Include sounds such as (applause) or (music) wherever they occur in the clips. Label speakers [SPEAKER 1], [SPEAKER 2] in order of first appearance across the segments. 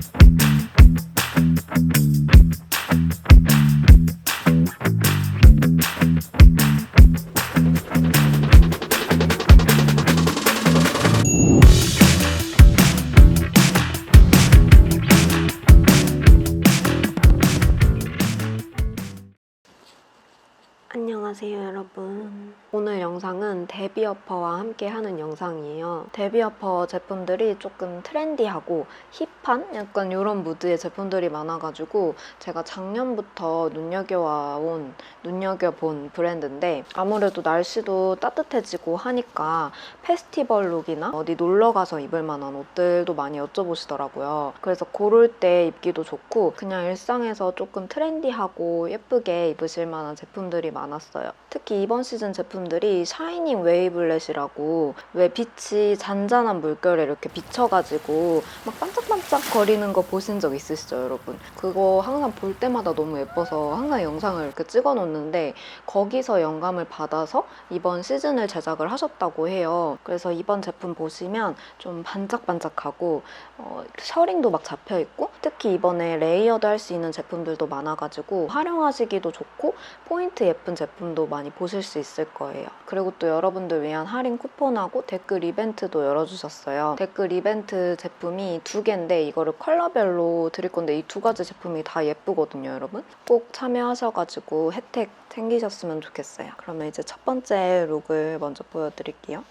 [SPEAKER 1] Thank you. 오늘 영상은 데뷔어퍼와 함께 하는 영상이에요 데뷔어퍼 제품들이 조금 트렌디하고 힙한 약간 이런 무드의 제품들이 많아가지고 제가 작년부터 눈여겨와온 눈여겨본 브랜드인데 아무래도 날씨도 따뜻해지고 하니까 페스티벌 룩이나 어디 놀러가서 입을 만한 옷들도 많이 여쭤보시더라고요 그래서 고를 때 입기도 좋고 그냥 일상에서 조금 트렌디하고 예쁘게 입으실 만한 제품들이 많았어요. 특히 이번 시즌 제품 들이 샤이닝 웨이블렛이라고 왜 빛이 잔잔한 물결에 이렇게 비쳐가지고 막 반짝반짝 거리는 거 보신 적 있으시죠, 여러분? 그거 항상 볼 때마다 너무 예뻐서 항상 영상을 이렇게 찍어 놓는데 거기서 영감을 받아서 이번 시즌을 제작을 하셨다고 해요. 그래서 이번 제품 보시면 좀 반짝반짝하고 어, 셔링도 막 잡혀 있고 특히 이번에 레이어드 할 수 있는 제품들도 많아가지고 활용하시기도 좋고 포인트 예쁜 제품도 많이 보실 수 있을 거예요. 그리고 또 여러분들 위한 할인 쿠폰하고 댓글 이벤트도 열어주셨어요. 댓글 이벤트 제품이 두 개인데 이거를 컬러별로 드릴 건데 이 두 가지 제품이 다 예쁘거든요, 여러분. 꼭 참여하셔가지고 혜택 챙기셨으면 좋겠어요. 그러면 이제 첫 번째 룩을 먼저 보여드릴게요.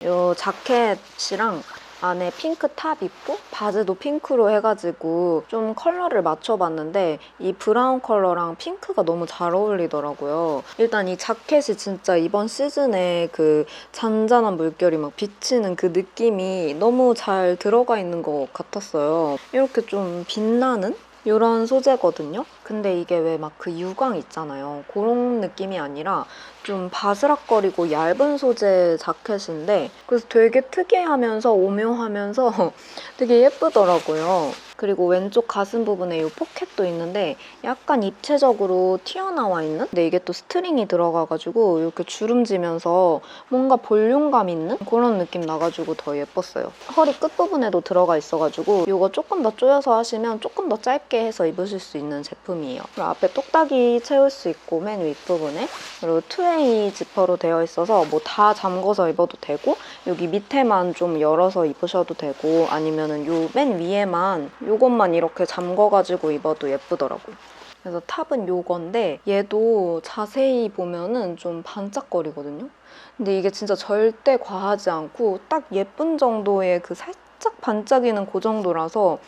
[SPEAKER 1] 이 자켓이랑 안에 핑크 탑 입고 바지도 핑크로 해가지고 좀 컬러를 맞춰봤는데 이 브라운 컬러랑 핑크가 너무 잘 어울리더라고요. 일단 이 자켓이 진짜 이번 시즌에 그 잔잔한 물결이 막 비치는 그 느낌이 너무 잘 들어가 있는 것 같았어요. 이렇게 좀 빛나는 이런 소재거든요. 근데 이게 왜 막 그 유광 있잖아요. 그런 느낌이 아니라 좀 바스락거리고 얇은 소재 자켓인데 그래서 되게 특이하면서 오묘하면서 (laughs) 되게 예쁘더라고요. 그리고 왼쪽 가슴 부분에 이 포켓도 있는데 약간 입체적으로 튀어나와 있는? 근데 이게 또 스트링이 들어가가지고 이렇게 주름지면서 뭔가 볼륨감 있는 그런 느낌 나가지고 더 예뻤어요. 허리 끝부분에도 들어가 있어가지고 이거 조금 더 조여서 하시면 조금 더 짧게 해서 입으실 수 있는 제품이에요. 그리고 앞에 똑딱이 채울 수 있고 맨 윗부분에 그리고 투웨이 지퍼로 되어 있어서 뭐 다 잠궈서 입어도 되고 여기 밑에만 좀 열어서 입으셔도 되고 아니면은 요 맨 위에만 요것만 이렇게 잠궈가지고 입어도 예쁘더라고요. 그래서 탑은 요건데 얘도 자세히 보면은 좀 반짝거리거든요. 근데 이게 진짜 절대 과하지 않고 딱 예쁜 정도의 그 살짝 반짝이는 그 정도라서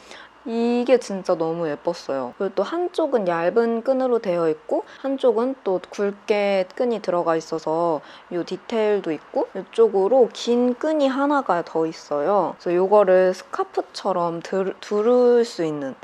[SPEAKER 1] 이게 진짜 너무 예뻤어요. 그리고 또 한쪽은 얇은 끈으로 되어 있고 한쪽은 또 굵게 끈이 들어가 있어서 이 디테일도 있고 이쪽으로 긴 끈이 하나가 더 있어요. 그래서 이거를 스카프처럼 들, 두를 수 있는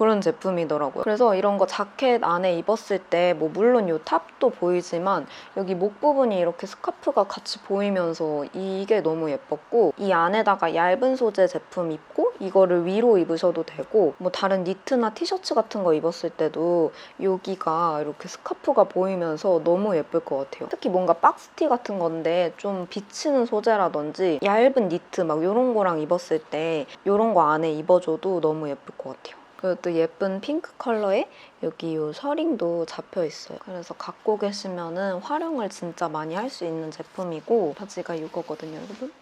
[SPEAKER 1] 그런 제품이더라고요. 그래서 이런 거 자켓 안에 입었을 때 뭐 물론 이 탑도 보이지만 여기 목 부분이 이렇게 스카프가 같이 보이면서 이게 너무 예뻤고 이 안에다가 얇은 소재 제품 입고 이거를 위로 입으셔도 되고 뭐 다른 니트나 티셔츠 같은 거 입었을 때도 여기가 이렇게 스카프가 보이면서 너무 예쁠 것 같아요. 특히 뭔가 박스티 같은 건데 좀 비치는 소재라든지 얇은 니트 막 이런 거랑 입었을 때 이런 거 안에 입어줘도 너무 예쁠 것 같아요. 그리고 또 예쁜 핑크 컬러에 여기 이 셔링도 잡혀 있어요. 그래서 갖고 계시면은 활용을 진짜 많이 할 수 있는 제품이고 바지가 이거거든요, 여러분.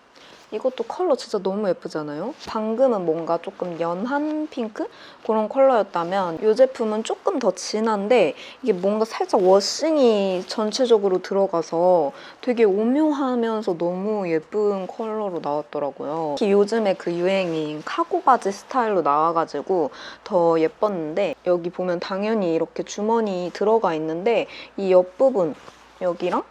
[SPEAKER 1] 이것도 컬러 진짜 너무 예쁘잖아요? 방금은 뭔가 조금 연한 핑크? 그런 컬러였다면 이 제품은 조금 더 진한데 이게 뭔가 살짝 워싱이 전체적으로 들어가서 되게 오묘하면서 너무 예쁜 컬러로 나왔더라고요. 특히 요즘에 그 유행인 카고 바지 스타일로 나와가지고 더 예뻤는데 여기 보면 당연히 이렇게 주머니 들어가 있는데 이 옆부분 여기랑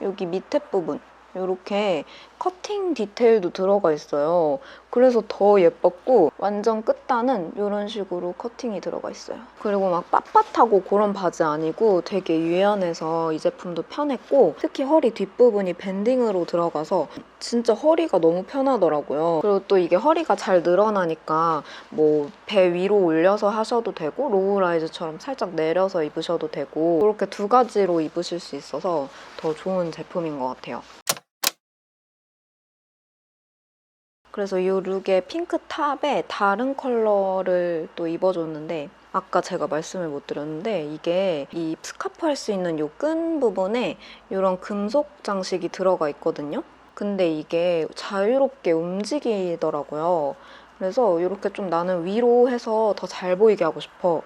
[SPEAKER 1] 여기 밑에 부분 이렇게 커팅 디테일도 들어가 있어요. 그래서 더 예뻤고 완전 끝단은 이런 식으로 커팅이 들어가 있어요. 그리고 막 빳빳하고 그런 바지 아니고 되게 유연해서 이 제품도 편했고 특히 허리 뒷부분이 밴딩으로 들어가서 진짜 허리가 너무 편하더라고요. 그리고 또 이게 허리가 잘 늘어나니까 뭐 배 위로 올려서 하셔도 되고 로우라이즈처럼 살짝 내려서 입으셔도 되고 그렇게 두 가지로 입으실 수 있어서 더 좋은 제품인 것 같아요. 그래서 이 룩의 핑크 탑에 다른 컬러를 또 입어줬는데 아까 제가 말씀을 못 드렸는데 이게 이 스카프 할 수 있는 이 끈 부분에 이런 금속 장식이 들어가 있거든요. 근데 이게 자유롭게 움직이더라고요. 그래서 이렇게 좀 나는 위로 해서 더 잘 보이게 하고 싶어.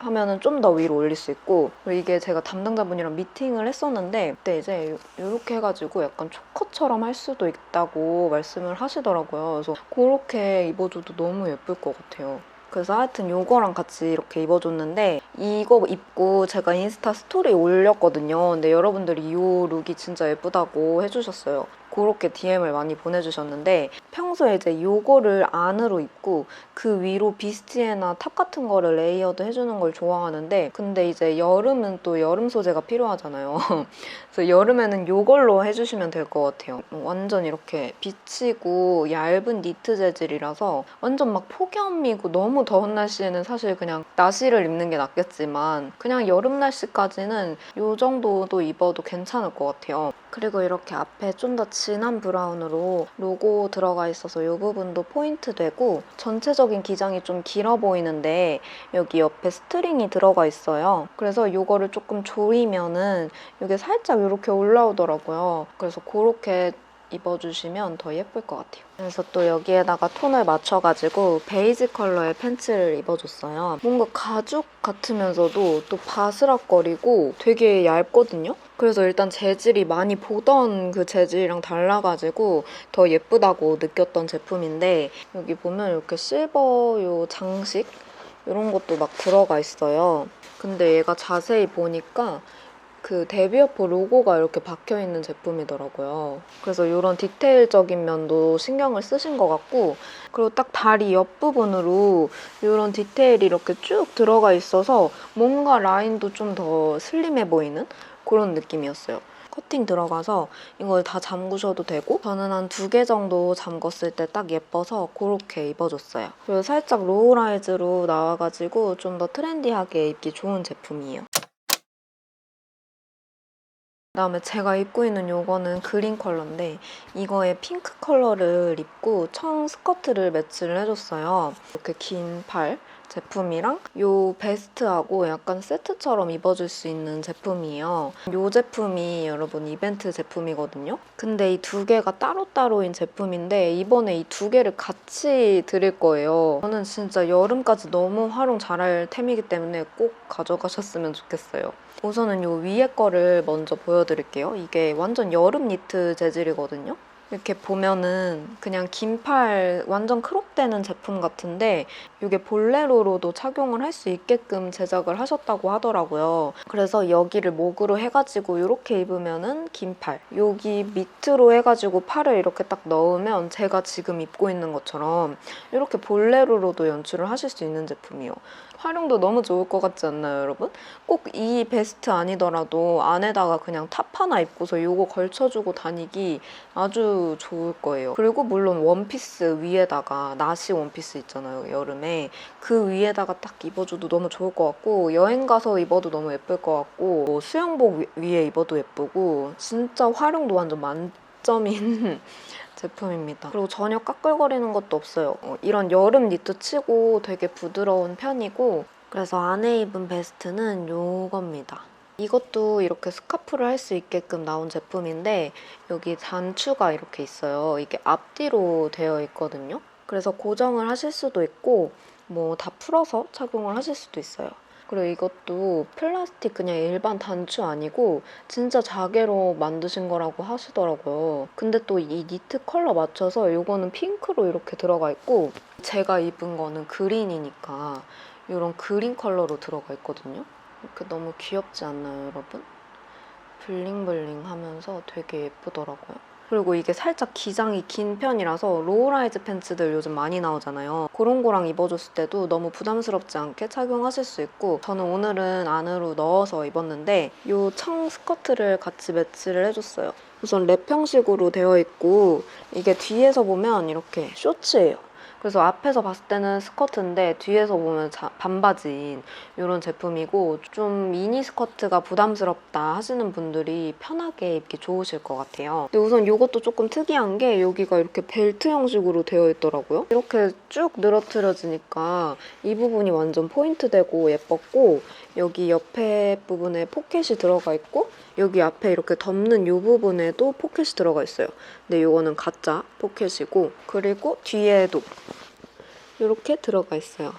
[SPEAKER 1] 하면은 좀 더 위로 올릴 수 있고 이게 제가 담당자분이랑 미팅을 했었는데 그때 이제 이렇게 해가지고 약간 초커처럼 할 수도 있다고 말씀을 하시더라고요. 그래서 그렇게 입어줘도 너무 예쁠 것 같아요. 그래서 하여튼 요거랑 같이 이렇게 입어줬는데 이거 입고 제가 인스타 스토리 올렸거든요. 근데 여러분들이 이 룩이 진짜 예쁘다고 해주셨어요. 그렇게 DM을 많이 보내주셨는데 평소에 이제 요거를 안으로 입고 그 위로 비스티에나 탑 같은 거를 레이어드 해주는 걸 좋아하는데 근데 이제 여름은 또 여름 소재가 필요하잖아요. (laughs) 그래서 여름에는 요걸로 해주시면 될 것 같아요. 완전 이렇게 비치고 얇은 니트 재질이라서 완전 막 폭염이고 너무 더운 날씨에는 사실 그냥 나시를 입는 게 낫겠지만 그냥 여름 날씨까지는 요 정도도 입어도 괜찮을 것 같아요. 그리고 이렇게 앞에 좀 더 진한 브라운으로 로고 들어가 있어서 이 부분도 포인트 되고 전체적인 기장이 좀 길어 보이는데 여기 옆에 스트링이 들어가 있어요. 그래서 이거를 조금 조이면은 이게 살짝 이렇게 올라오더라고요. 그래서 그렇게 입어주시면 더 예쁠 것 같아요. 그래서 또 여기에다가 톤을 맞춰가지고 베이지 컬러의 팬츠를 입어줬어요. 뭔가 가죽 같으면서도 또 바스락거리고 되게 얇거든요? 그래서 일단 재질이 많이 보던 그 재질이랑 달라가지고 더 예쁘다고 느꼈던 제품인데 여기 보면 이렇게 실버 요 장식 이런 것도 막 들어가 있어요. 근데 얘가 자세히 보니까 그 데뷔어포 로고가 이렇게 박혀 있는 제품이더라고요. 그래서 이런 디테일적인 면도 신경을 쓰신 것 같고, 그리고 딱 다리 옆부분으로 이런 디테일이 이렇게 쭉 들어가 있어서 뭔가 라인도 좀 더 슬림해 보이는 그런 느낌이었어요. 커팅 들어가서 이걸 다 잠그셔도 되고 저는 한 두 개 정도 잠궜을 때 딱 예뻐서 그렇게 입어줬어요. 그리고 살짝 로우라이즈로 나와가지고 좀 더 트렌디하게 입기 좋은 제품이에요. 그다음에 제가 입고 있는 요거는 그린 컬러인데 이거에 핑크 컬러를 입고 청 스커트를 매치를 해줬어요. 이렇게 긴 팔 제품이랑 요 베스트하고 약간 세트처럼 입어줄 수 있는 제품이에요. 요 제품이 여러분 이벤트 제품이거든요. 근데 이 두 개가 따로따로인 제품인데 이번에 이 두 개를 같이 드릴 거예요. 저는 진짜 여름까지 너무 활용 잘할 템이기 때문에 꼭 가져가셨으면 좋겠어요. 우선은 요 위에 거를 먼저 보여드릴게요. 이게 완전 여름 니트 재질이거든요. 이렇게 보면은 그냥 긴팔 완전 크롭되는 제품 같은데 이게 볼레로로도 착용을 할 수 있게끔 제작을 하셨다고 하더라고요. 그래서 여기를 목으로 해가지고 이렇게 입으면은 긴 팔, 여기 밑으로 해가지고 팔을 이렇게 딱 넣으면 제가 지금 입고 있는 것처럼 이렇게 볼레로로도 연출을 하실 수 있는 제품이에요. 활용도 너무 좋을 것 같지 않나요, 여러분? 꼭 이 베스트 아니더라도 안에다가 그냥 탑 하나 입고서 이거 걸쳐주고 다니기 아주 좋을 거예요. 그리고 물론 원피스 위에다가 나시 원피스 있잖아요, 여름에. 그 위에다가 딱 입어줘도 너무 좋을 것 같고 여행 가서 입어도 너무 예쁠 것 같고 뭐 수영복 위- 위에 입어도 예쁘고 진짜 활용도 완전 만점인 (laughs) 제품입니다. 그리고 전혀 까끌거리는 것도 없어요. 어, 이런 여름 니트 치고 되게 부드러운 편이고 그래서 안에 입은 베스트는 요겁니다. 이것도 이렇게 스카프를 할 수 있게끔 나온 제품인데 여기 단추가 이렇게 있어요. 이게 앞뒤로 되어 있거든요. 그래서 고정을 하실 수도 있고 뭐 다 풀어서 착용을 하실 수도 있어요. 그리고 이것도 플라스틱 그냥 일반 단추 아니고 진짜 자개로 만드신 거라고 하시더라고요. 근데 또 이 니트 컬러 맞춰서 이거는 핑크로 이렇게 들어가 있고 제가 입은 거는 그린이니까 이런 그린 컬러로 들어가 있거든요. 이렇게 너무 귀엽지 않나요, 여러분? 블링블링 하면서 되게 예쁘더라고요. 그리고 이게 살짝 기장이 긴 편이라서 로우라이즈 팬츠들 요즘 많이 나오잖아요. 그런 거랑 입어줬을 때도 너무 부담스럽지 않게 착용하실 수 있고 저는 오늘은 안으로 넣어서 입었는데 이 청 스커트를 같이 매치를 해줬어요. 우선 랩 형식으로 되어 있고 이게 뒤에서 보면 이렇게 쇼츠예요. 그래서 앞에서 봤을 때는 스커트인데 뒤에서 보면 자- 반바지인 이런 제품이고 좀 미니 스커트가 부담스럽다 하시는 분들이 편하게 입기 좋으실 것 같아요. 근데 우선 이것도 조금 특이한 게 여기가 이렇게 벨트 형식으로 되어 있더라고요. 이렇게 쭉 늘어뜨려지니까 이 부분이 완전 포인트 되고 예뻤고 여기 옆에 부분에 포켓이 들어가 있고 여기 앞에 이렇게 덮는 이 부분에도 포켓이 들어가 있어요. 근데 이거는 가짜 포켓이고 그리고 뒤에도 이렇게 들어가 있어요.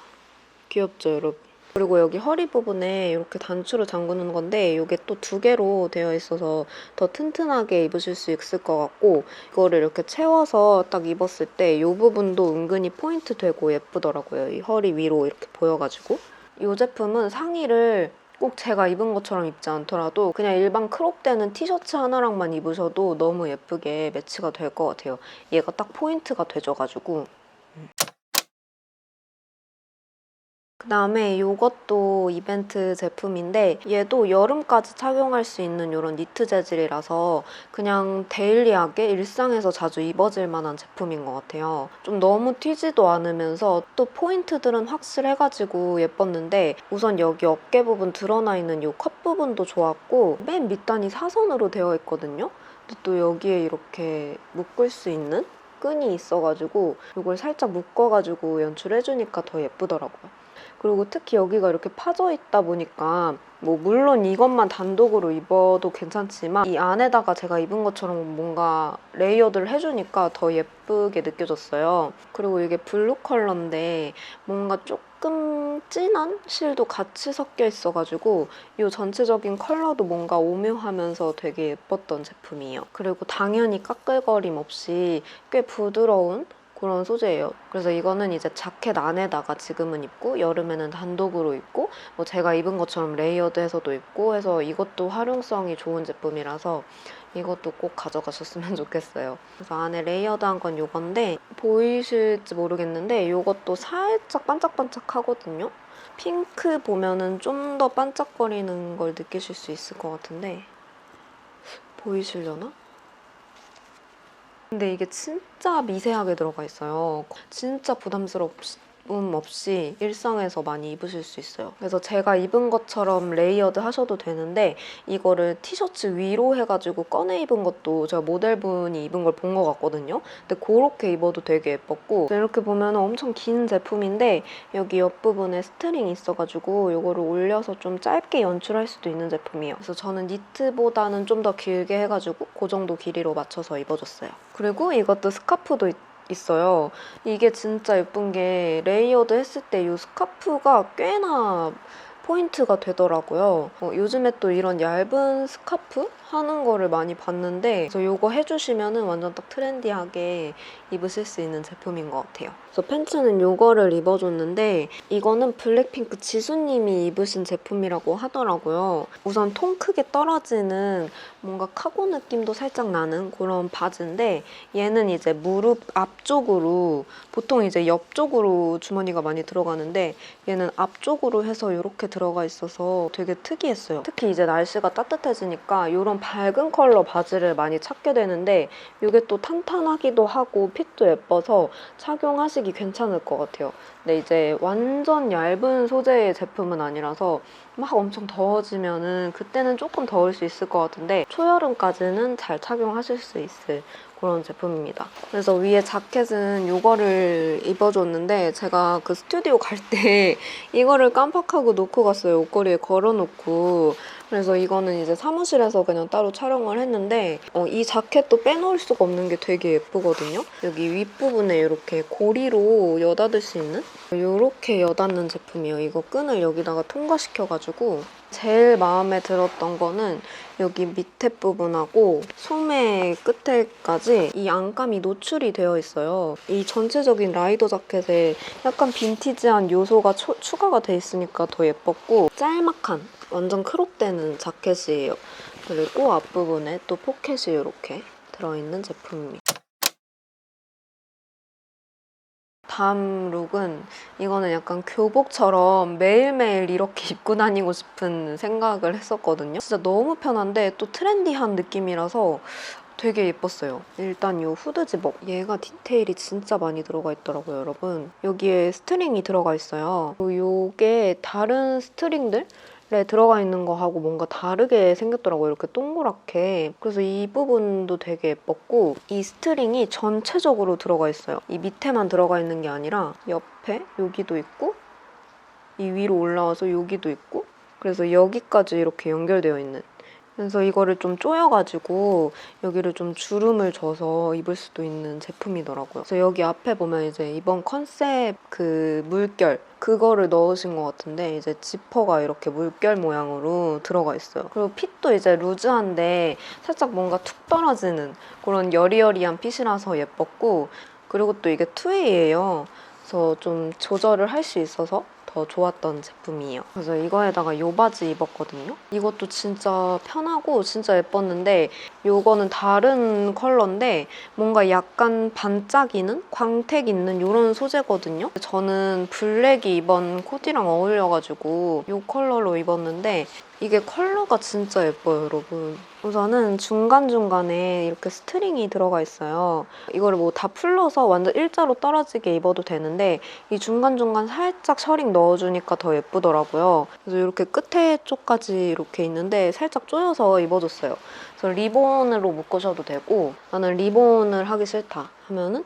[SPEAKER 1] 귀엽죠, 여러분? 그리고 여기 허리 부분에 이렇게 단추로 잠그는 건데 이게 또 두 개로 되어 있어서 더 튼튼하게 입으실 수 있을 것 같고 이거를 이렇게 채워서 딱 입었을 때 이 부분도 은근히 포인트 되고 예쁘더라고요. 이 허리 위로 이렇게 보여가지고 이 제품은 상의를 꼭 제가 입은 것처럼 입지 않더라도 그냥 일반 크롭되는 티셔츠 하나랑만 입으셔도 너무 예쁘게 매치가 될 것 같아요. 얘가 딱 포인트가 되져가지고 그 다음에 이것도 이벤트 제품인데 얘도 여름까지 착용할 수 있는 이런 니트 재질이라서 그냥 데일리하게 일상에서 자주 입어질 만한 제품인 것 같아요. 좀 너무 튀지도 않으면서 또 포인트들은 확실해가지고 예뻤는데 우선 여기 어깨 부분 드러나 있는 이컷 부분도 좋았고 맨 밑단이 사선으로 되어 있거든요. 근데 또 여기에 이렇게 묶을 수 있는 끈이 있어가지고 이걸 살짝 묶어가지고 연출해주니까 더 예쁘더라고요. 그리고 특히 여기가 이렇게 파져 있다 보니까 뭐 물론 이것만 단독으로 입어도 괜찮지만 이 안에다가 제가 입은 것처럼 뭔가 레이어드를 해주니까 더 예쁘게 느껴졌어요. 그리고 이게 블루 컬러인데 뭔가 조금 진한 실도 같이 섞여 있어가지고 이 전체적인 컬러도 뭔가 오묘하면서 되게 예뻤던 제품이에요. 그리고 당연히 까끌거림 없이 꽤 부드러운 그런 소재예요. 그래서 이거는 이제 자켓 안에다가 지금은 입고 여름에는 단독으로 입고 뭐 제가 입은 것처럼 레이어드해서도 입고 해서 이것도 활용성이 좋은 제품이라서 이것도 꼭 가져가셨으면 (laughs) 좋겠어요. 그래서 안에 레이어드한 건 이건데 보이실지 모르겠는데 이것도 살짝 반짝반짝하거든요. 핑크 보면은 좀 더 반짝거리는 걸 느끼실 수 있을 것 같은데 보이시려나? 근데 이게 진짜 미세하게 들어가 있어요. 진짜 부담스러 움 없이 일상에서 많이 입으실 수 있어요. 그래서 제가 입은 것처럼 레이어드 하셔도 되는데 이거를 티셔츠 위로 해가지고 꺼내 입은 것도 제가 모델분이 입은 걸 본 것 같거든요. 근데 그렇게 입어도 되게 예뻤고 이렇게 보면 엄청 긴 제품인데 여기 옆부분에 스트링이 있어가지고 이거를 올려서 좀 짧게 연출할 수도 있는 제품이에요. 그래서 저는 니트보다는 좀 더 길게 해가지고 그 정도 길이로 맞춰서 입어줬어요. 그리고 이것도 스카프도 있, 있어요. 이게 진짜 예쁜 게 레이어드 했을 때 이 스카프가 꽤나 포인트가 되더라고요. 어, 요즘에 또 이런 얇은 스카프 하는 거를 많이 봤는데 그래서 이거 해주시면 완전 딱 트렌디하게 입으실 수 있는 제품인 것 같아요. 그래서 팬츠는 이거를 입어줬는데 이거는 블랙핑크 지수님이 입으신 제품이라고 하더라고요. 우선 통 크게 떨어지는 뭔가 카고 느낌도 살짝 나는 그런 바지인데 얘는 이제 무릎 앞쪽으로 보통 이제 옆쪽으로 주머니가 많이 들어가는데 얘는 앞쪽으로 해서 이렇게 들어가 있어서 되게 특이했어요. 특히 이제 날씨가 따뜻해지니까 이런 밝은 컬러 바지를 많이 찾게 되는데 이게 또 탄탄하기도 하고 핏도 예뻐서 착용하시기 괜찮을 것 같아요. 근데 이제 완전 얇은 소재의 제품은 아니라서 막 엄청 더워지면은 그때는 조금 더울 수 있을 것 같은데 초여름까지는 잘 착용하실 수 있을 그런 제품입니다. 그래서 위에 자켓은 이거를 입어줬는데 제가 그 스튜디오 갈 때 (laughs) 이거를 깜빡하고 놓고 갔어요. 옷걸이에 걸어놓고. 그래서 이거는 이제 사무실에서 그냥 따로 촬영을 했는데 어, 이 자켓도 빼놓을 수가 없는 게 되게 예쁘거든요. 여기 윗부분에 이렇게 고리로 여닫을 수 있는 이렇게 여닫는 제품이에요. 이거 끈을 여기다가 통과시켜가지고 제일 마음에 들었던 거는 여기 밑에 부분하고 소매 끝에까지 이 안감이 노출이 되어 있어요. 이 전체적인 라이더 자켓에 약간 빈티지한 요소가 추, 추가가 돼 있으니까 더 예뻤고 짤막한 완전 크롭되는 자켓이에요. 그리고 앞부분에 또 포켓이 이렇게 들어있는 제품입니다. 다음 룩은 이거는 약간 교복처럼 매일매일 이렇게 (laughs) 입고 다니고 싶은 생각을 했었거든요. 진짜 너무 편한데 또 트렌디한 느낌이라서 되게 예뻤어요. 일단 이 후드 집업 얘가 디테일이 진짜 많이 들어가 있더라고요, 여러분. 여기에 스트링이 들어가 있어요. 요게 다른 스트링들 에 들어가 있는 거하고 뭔가 다르게 생겼더라고요. 이렇게 동그랗게. 그래서 이 부분도 되게 예뻤고 이 스트링이 전체적으로 들어가 있어요. 이 밑에만 들어가 있는 게 아니라 옆에 여기도 있고 이 위로 올라와서 여기도 있고 그래서 여기까지 이렇게 연결되어 있는 그래서 이거를 좀 조여가지고 여기를 좀 주름을 줘서 입을 수도 있는 제품이더라고요. 그래서 여기 앞에 보면 이제 이번 컨셉 그 물결 그거를 넣으신 것 같은데 이제 지퍼가 이렇게 물결 모양으로 들어가 있어요. 그리고 핏도 이제 루즈한데 살짝 뭔가 툭 떨어지는 그런 여리여리한 핏이라서 예뻤고 그리고 또 이게 투웨이예요. 그래서 좀 조절을 할 수 있어서 더 좋았던 제품이에요. 그래서 이거에다가 요 바지 입었거든요. 이것도 진짜 편하고 진짜 예뻤는데 요거는 다른 컬러인데 뭔가 약간 반짝이는 광택 있는 이런 소재거든요. 저는 블랙이 이번 코디랑 어울려가지고 이 컬러로 입었는데 이게 컬러가 진짜 예뻐요, 여러분. 우선은 중간중간에 이렇게 스트링이 들어가 있어요. 이거를 뭐 다 풀러서 완전 일자로 떨어지게 입어도 되는데 이 중간중간 살짝 셔링 넣어주니까 더 예쁘더라고요. 그래서 이렇게 끝에 쪽까지 이렇게 있는데 살짝 조여서 입어줬어요. 그래서 리본으로 묶으셔도 되고 나는 리본을 하기 싫다 하면은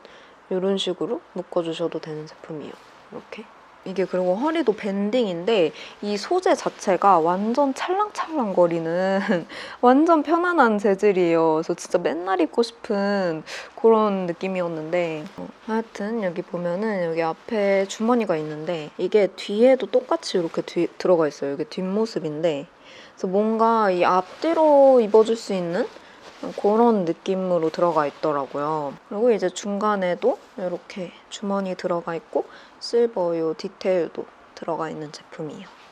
[SPEAKER 1] 이런 식으로 묶어주셔도 되는 제품이에요. 이렇게. 이게 그리고 허리도 밴딩인데 이 소재 자체가 완전 찰랑찰랑거리는 (laughs) 완전 편안한 재질이에요. 그래서 진짜 맨날 입고 싶은 그런 느낌이었는데 어, 하여튼 여기 보면은 여기 앞에 주머니가 있는데 이게 뒤에도 똑같이 이렇게 뒤, 들어가 있어요. 이게 뒷모습인데 그래서 뭔가 이 앞뒤로 입어줄 수 있는 그런 느낌으로 들어가 있더라고요. 그리고 이제 중간에도 이렇게 주머니 들어가 있고 실버 요 디테일도 들어가 있는 제품이에요.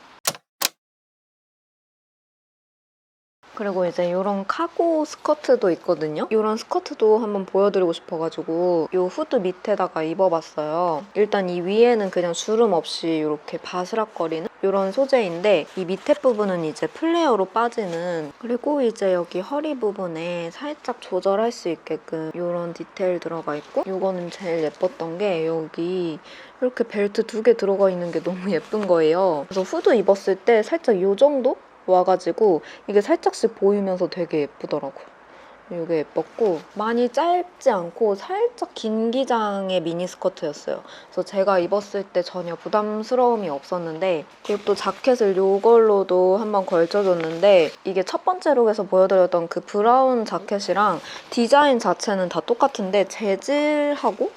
[SPEAKER 1] 그리고 이제 이런 카고 스커트도 있거든요. 이런 스커트도 한번 보여드리고 싶어가지고 이 후드 밑에다가 입어봤어요. 일단 이 위에는 그냥 주름 없이 이렇게 바스락거리는 이런 소재인데 이 밑에 부분은 이제 플레어로 빠지는 그리고 이제 여기 허리 부분에 살짝 조절할 수 있게끔 이런 디테일 들어가 있고 이거는 제일 예뻤던 게 여기 이렇게 벨트 두 개 들어가 있는 게 너무 (laughs) 예쁜 거예요. 그래서 후드 입었을 때 살짝 이 정도 와가지고 이게 살짝씩 보이면서 되게 예쁘더라고요. 이게 예뻤고 많이 짧지 않고 살짝 긴 기장의 미니 스커트였어요. 그래서 제가 입었을 때 전혀 부담스러움이 없었는데 그리고 또 자켓을 이걸로도 한번 걸쳐줬는데 이게 첫 번째 룩에서 보여드렸던 그 브라운 자켓이랑 디자인 자체는 다 똑같은데 재질하고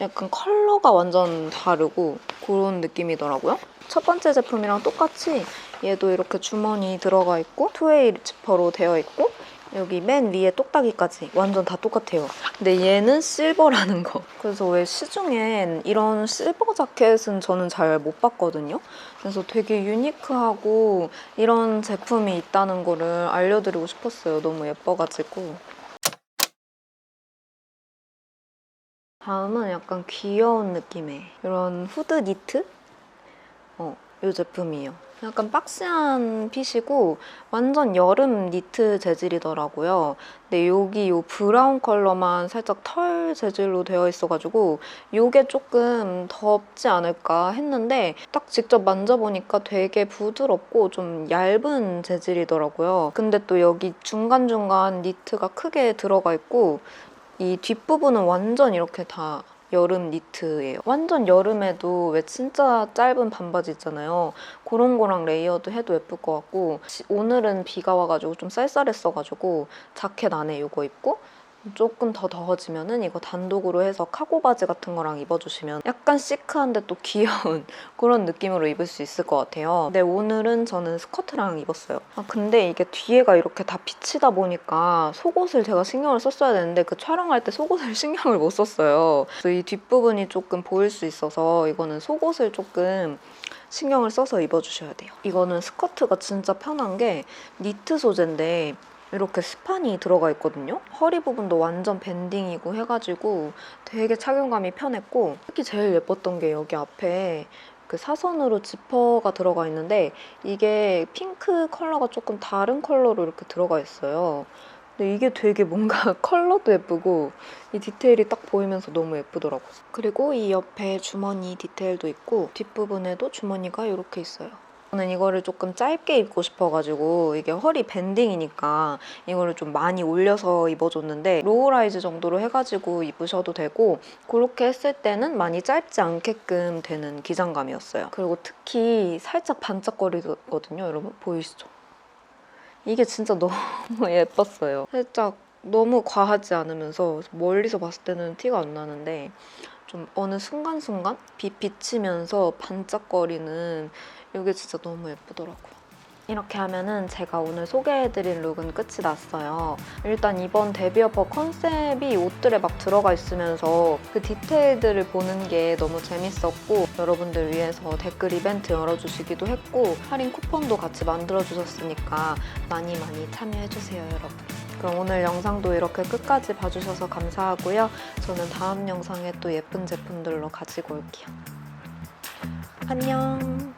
[SPEAKER 1] 약간 컬러가 완전 다르고 그런 느낌이더라고요. 첫 번째 제품이랑 똑같이 얘도 이렇게 주머니 들어가 있고 투웨이 지퍼로 되어 있고 여기 맨 위에 똑딱이까지 완전 다 똑같아요. 근데 얘는 실버라는 거. 그래서 왜 시중엔 이런 실버 자켓은 저는 잘 못 봤거든요. 그래서 되게 유니크하고 이런 제품이 있다는 거를 알려드리고 싶었어요. 너무 예뻐가지고. 다음은 약간 귀여운 느낌의 이런 후드 니트? 어, 이 제품이에요. 약간 박스한 핏이고 완전 여름 니트 재질이더라고요. 근데 여기 이 브라운 컬러만 살짝 털 재질로 되어 있어가지고 이게 조금 덥지 않을까 했는데 딱 직접 만져보니까 되게 부드럽고 좀 얇은 재질이더라고요. 근데 또 여기 중간중간 니트가 크게 들어가 있고 이 뒷부분은 완전 이렇게 다 여름 니트예요. 완전 여름에도 왜 진짜 짧은 반바지 있잖아요. 그런 거랑 레이어드 해도 예쁠 것 같고 오늘은 비가 와가지고 좀 쌀쌀했어가지고 자켓 안에 이거 입고 조금 더 더워지면은 이거 단독으로 해서 카고 바지 같은 거랑 입어주시면 약간 시크한데 또 귀여운 (laughs) 그런 느낌으로 입을 수 있을 것 같아요. 근데 오늘은 저는 스커트랑 입었어요. 아 근데 이게 뒤에가 이렇게 다 비치다 보니까 속옷을 제가 신경을 썼어야 되는데 그 촬영할 때 속옷을 (laughs) 신경을 못 썼어요. 그래서 이 뒷부분이 조금 보일 수 있어서 이거는 속옷을 조금 신경을 써서 입어주셔야 돼요. 이거는 스커트가 진짜 편한 게 니트 소재인데 이렇게 스판이 들어가 있거든요. 허리 부분도 완전 밴딩이고 해가지고 되게 착용감이 편했고 특히 제일 예뻤던 게 여기 앞에 그 사선으로 지퍼가 들어가 있는데 이게 핑크 컬러가 조금 다른 컬러로 이렇게 들어가 있어요. 근데 이게 되게 뭔가 (laughs) 컬러도 예쁘고 이 디테일이 딱 보이면서 너무 예쁘더라고요. 그리고 이 옆에 주머니 디테일도 있고 뒷부분에도 주머니가 이렇게 있어요. 저는 이거를 조금 짧게 입고 싶어가지고 이게 허리 밴딩이니까 이거를 좀 많이 올려서 입어줬는데 로우라이즈 정도로 해가지고 입으셔도 되고 그렇게 했을 때는 많이 짧지 않게끔 되는 기장감이었어요. 그리고 특히 살짝 반짝거리거든요. 여러분 보이시죠? 이게 진짜 (laughs) 너무 예뻤어요. 살짝 너무 과하지 않으면서 멀리서 봤을 때는 티가 안 나는데 좀 어느 순간순간 빛 비치면서 반짝거리는 이게 진짜 너무 예쁘더라고요. 이렇게 하면은 제가 오늘 소개해드린 룩은 끝이 났어요. 일단 이번 데뷔어퍼 컨셉이 옷들에 막 들어가 있으면서 그 디테일들을 보는 게 너무 재밌었고 여러분들 위해서 댓글 이벤트 열어주시기도 했고 할인 쿠폰도 같이 만들어주셨으니까 많이 많이 참여해주세요 여러분. 그럼 오늘 영상도 이렇게 끝까지 봐주셔서 감사하고요. 저는 다음 영상에 또 예쁜 제품들로 가지고 올게요. 안녕!